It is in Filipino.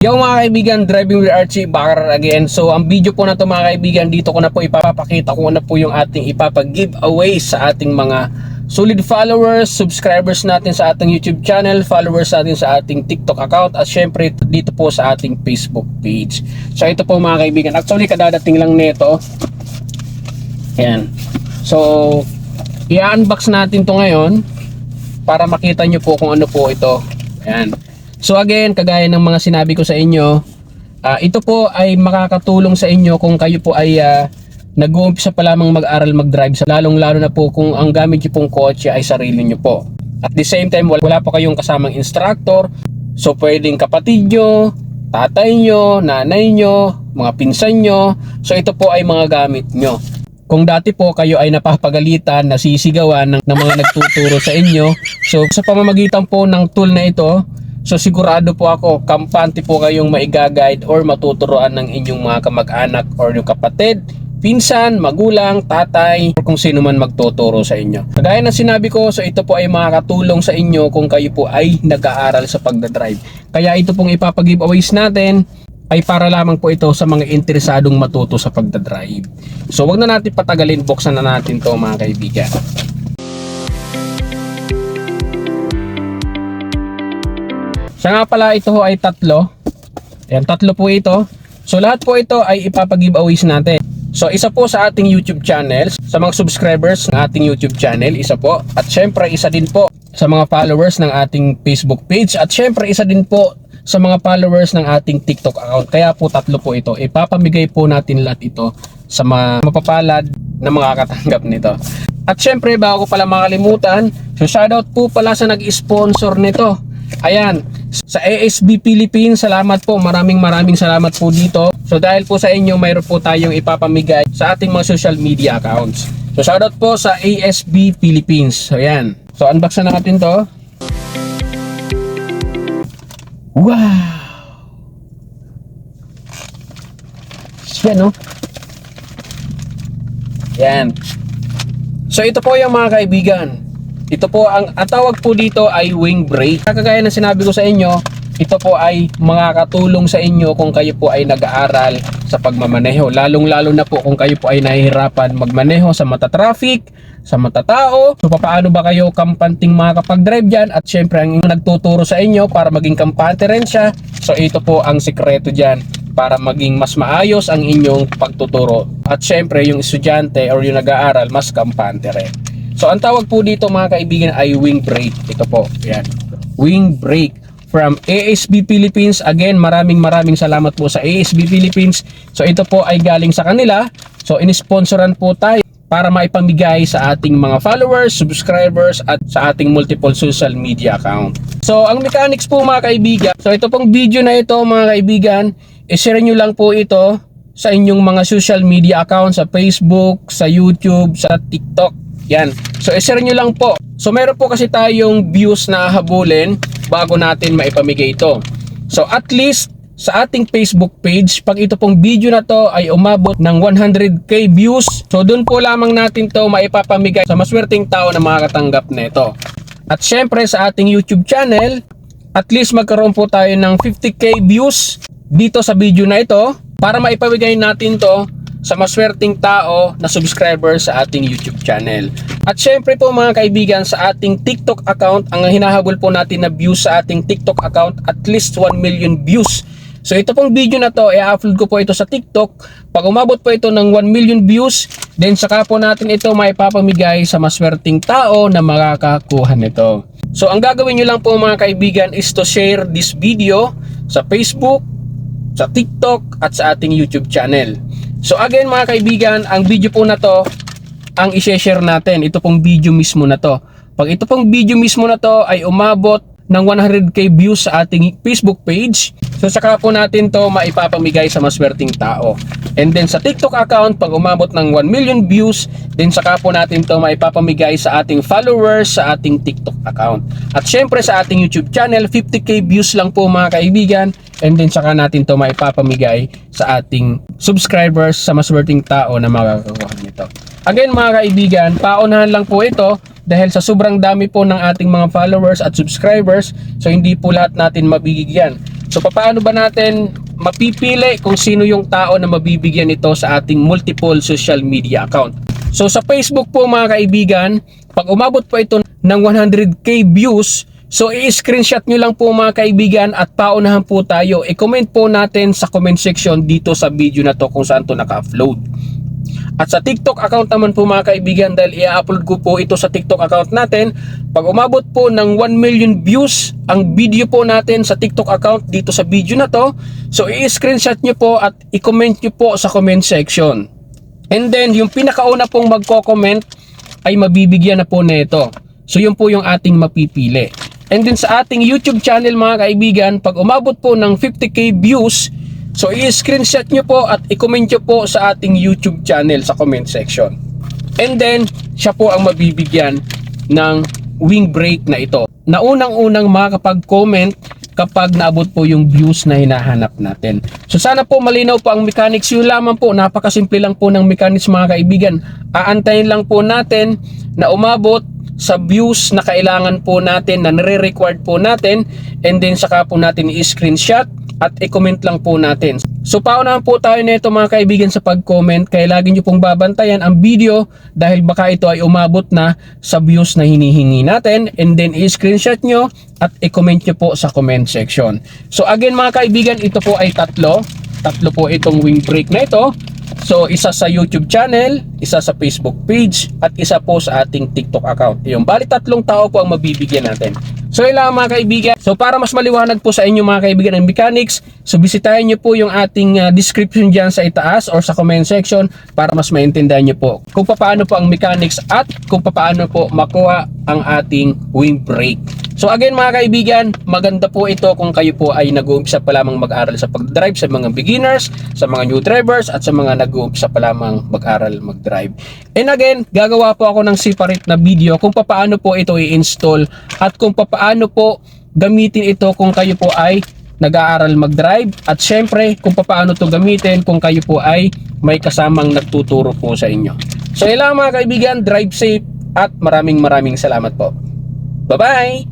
Yo mga kaibigan, driving with Archie Bakar again. So ang video po na to mga kaibigan, dito ko na po ipapakita kung ano po yung ating ipapag-giveaway sa ating mga solid followers, subscribers natin sa ating YouTube channel, followers natin sa ating TikTok account at syempre dito po sa ating Facebook page. So ito po mga kaibigan, actually kadadating lang nito. Ayan. So i-unbox natin to ngayon para makita nyo po kung ano po ito. Ayan. So again, kagaya ng mga sinabi ko sa inyo, ah, ito po ay makakatulong sa inyo kung kayo po ay ah, nag-uumpisa pa lamang mag-aral mag-drive sa lalong lalo na po kung ang gamit nyo pong kotse ay sarili nyo po. At the same time, wala, po kayong kasamang instructor. So pwedeng kapatid nyo, tatay nyo, nanay nyo, mga pinsan nyo. So ito po ay mga gamit nyo. Kung dati po kayo ay napapagalitan, nasisigawan ng, ng mga nagtuturo sa inyo, so sa pamamagitan po ng tool na ito, so sigurado po ako, kampante po kayong maigaguide or matuturoan ng inyong mga kamag-anak or yung kapatid, pinsan, magulang, tatay, or kung sino man magtuturo sa inyo. Kagaya ng sinabi ko, so ito po ay makakatulong sa inyo kung kayo po ay nag-aaral sa pagdadrive. Kaya ito pong ipapag-giveaways natin, ay para lamang po ito sa mga interesadong matuto sa pagdadrive. So wag na natin patagalin, buksan na natin to mga kaibigan. Siya nga pala ito ay tatlo. Ayan, tatlo po ito. So lahat po ito ay ipapag-giveaways natin. So isa po sa ating YouTube channel, sa mga subscribers ng ating YouTube channel, isa po. At syempre isa din po sa mga followers ng ating Facebook page. At syempre isa din po sa mga followers ng ating TikTok account. Kaya po tatlo po ito. Ipapamigay po natin lahat ito sa mga mapapalad na mga katanggap nito. At syempre bago ko pala makalimutan, so shoutout po pala sa nag-sponsor nito. Ayan, sa ASB Philippines, salamat po. Maraming maraming salamat po dito. So dahil po sa inyo, mayroon po tayong ipapamigay sa ating mga social media accounts. So shoutout po sa ASB Philippines. So ayan. So unbox na natin to. Wow! Yan, no? Yan. So ito po yung mga kaibigan. Ito po ang, ang tawag po dito ay wing brake. Kagaya ng sinabi ko sa inyo, ito po ay makakatulong sa inyo kung kayo po ay nag-aaral sa pagmamaneho. Lalong-lalo na po kung kayo po ay nahihirapan magmaneho sa mata traffic, sa mata tao. So paano ba kayo kampanting makakapag-drive dyan? At syempre ang nagtuturo sa inyo para maging kampante rin siya. So ito po ang sikreto dyan para maging mas maayos ang inyong pagtuturo. At syempre yung estudyante or yung nag-aaral mas kampante rin. So ang tawag po dito mga kaibigan ay wing brake. Ito po, yan. Wing brake from ASB Philippines. Again, maraming maraming salamat po sa ASB Philippines. So ito po ay galing sa kanila. So inisponsoran po tayo para maipamigay sa ating mga followers, subscribers at sa ating multiple social media account. So ang mechanics po mga kaibigan, so ito pong video na ito mga kaibigan, i-share nyo lang po ito sa inyong mga social media account sa Facebook, sa YouTube, sa TikTok. Yan. So, i-share nyo lang po. So, meron po kasi tayong views na habulin bago natin maipamigay ito. So, at least sa ating Facebook page, pag ito pong video na to ay umabot ng 100k views, so doon po lamang natin to maipapamigay sa maswerteng tao na makakatanggap nito. At syempre sa ating YouTube channel, at least magkaroon po tayo ng 50k views dito sa video na ito para maipamigay natin to sa maswerteng tao na subscriber sa ating YouTube channel. At syempre po mga kaibigan sa ating TikTok account, ang hinahabol po natin na views sa ating TikTok account at least 1 million views. So ito pong video na to, i-upload ko po ito sa TikTok. Pag umabot po ito ng 1 million views, then saka po natin ito maipapamigay sa maswerteng tao na makakakuha nito. So ang gagawin nyo lang po mga kaibigan is to share this video sa Facebook, sa TikTok at sa ating YouTube channel. So again mga kaibigan, ang video po na to ang i-share natin. Ito pong video mismo na to. Pag ito pong video mismo na to ay umabot ng 100k views sa ating Facebook page, so saka po natin to maipapamigay sa maswerteng tao. And then sa TikTok account, pag umabot ng 1 million views, then saka po natin to maipapamigay sa ating followers sa ating TikTok account. At syempre sa ating YouTube channel, 50k views lang po mga kaibigan. And then saka natin to maipapamigay sa ating subscribers sa maswerteng tao na makakakuha nito. Again mga kaibigan, paunahan lang po ito dahil sa sobrang dami po ng ating mga followers at subscribers, so hindi po lahat natin mabibigyan. So paano ba natin mapipili kung sino yung tao na mabibigyan nito sa ating multiple social media account? So sa Facebook po mga kaibigan, pag umabot po ito ng 100k views, so i-screenshot nyo lang po mga kaibigan at paunahan po tayo. I-comment po natin sa comment section dito sa video na to kung saan to naka-upload. At sa TikTok account naman po mga kaibigan dahil i-upload ko po ito sa TikTok account natin. Pag umabot po ng 1 million views ang video po natin sa TikTok account dito sa video na to, so i-screenshot nyo po at i-comment nyo po sa comment section. And then yung pinakauna pong magko-comment ay mabibigyan na po nito. So yun po yung ating mapipili. And then sa ating YouTube channel mga kaibigan, pag umabot po ng 50k views, so i-screenshot nyo po at i-comment nyo po sa ating YouTube channel sa comment section. And then, siya po ang mabibigyan ng wing break na ito. Naunang-unang makakapag-comment kapag naabot po yung views na hinahanap natin. So sana po malinaw po ang mechanics. Yun lamang po, napakasimple lang po ng mechanics mga kaibigan. Aantayin lang po natin na umabot sa views na kailangan po natin, na nire-required po natin, and then saka po natin i-screenshot at i-comment lang po natin. So paunahan po tayo nito mga kaibigan sa pag-comment kaya lagi nyo pong babantayan ang video dahil baka ito ay umabot na sa views na hinihingi natin and then i-screenshot nyo at i-comment nyo po sa comment section. So again mga kaibigan ito po ay tatlo. Tatlo po itong wing break na ito. So, isa sa YouTube channel, isa sa Facebook page, at isa po sa ating TikTok account. Yung bali tatlong tao po ang mabibigyan natin. So, yun lang mga kaibigan. So, para mas maliwanag po sa inyo mga kaibigan ng mechanics, so bisitahin nyo po yung ating uh, description dyan sa itaas or sa comment section para mas maintindihan nyo po kung paano po ang mechanics at kung paano po makuha ang ating wing brake. So again mga kaibigan, maganda po ito kung kayo po ay nag-uumpisa pa lamang mag-aral sa pag-drive sa mga beginners, sa mga new drivers at sa mga nag-uumpisa pa lamang mag-aral mag-drive. And again, gagawa po ako ng separate na video kung paano po ito i-install at kung paano po gamitin ito kung kayo po ay nag-aaral mag-drive at syempre kung paano to gamitin kung kayo po ay may kasamang nagtuturo po sa inyo. So yun mga kaibigan, drive safe at maraming maraming salamat po. Bye-bye!